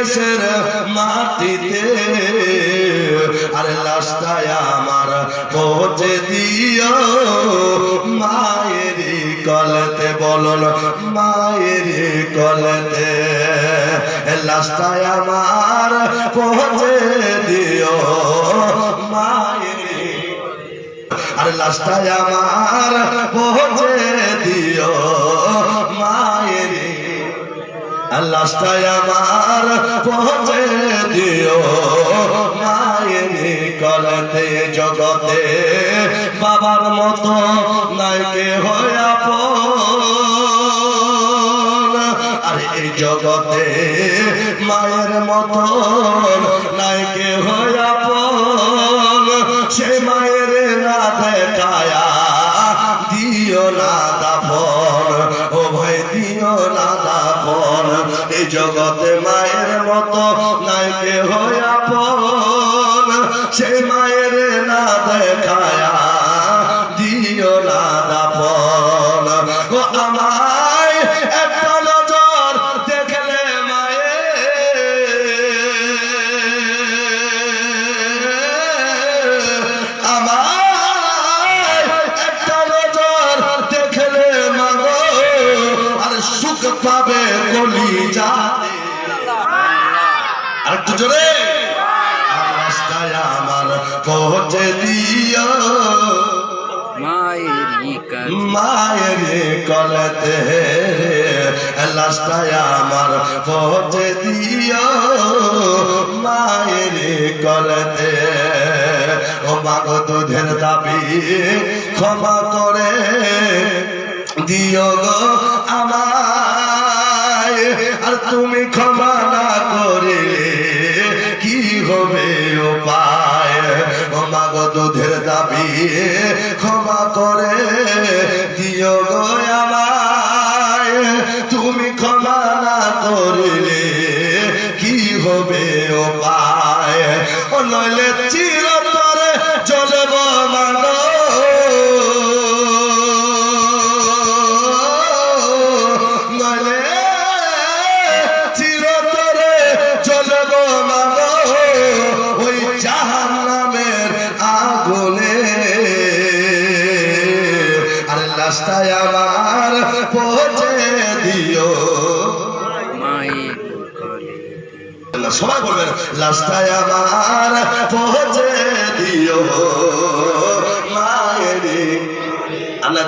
দেশের মাটিতে। আরে লাশটাই আমার পৌঁছে দিও। মায়ের কলতে বলল, মায়ের কলতে। লাশটাই আমার পৌঁছে দিও। মায়ের আর লাশটাই আমার পৌঁছে লাশটাই আমার পৌঁছে দিও। মায়ের কলতে জগতে বাবার মতো নাইকে হইয়া আর এই জগতে মায়ের মতো নাইকে হইয়া সে মায়ের না দেখায়া দিও না দাফন। ও ভাই, দিও না জগতে মায়ের মতো নাইকে হইয়া আপন। সে মায়ের না সুখ পাবে গলি যা আর একটু জোরে। রাস্তায় আমার পৌঁছে দিও। মায়ের কলতে লাস্টায় আমার পৌঁছে দিও। মায়ের কলতে ও মাগো দুধের দাবি ক্ষমা করে দিও গো আমায়। আর তুমি ক্ষমা না করে কি হবে উপায়? মাগো দুধের দাবি, ক্ষমা করে দিও গো তুমি ক্ষমা না করলে কি হবে উপায়? নইলে চিরতরে আর লাস্টায় আমার পৌঁছে দিও। সবাই বলবেন রাস্তায় আমার পৌঁছে দিও। মায়ের আল্লাহ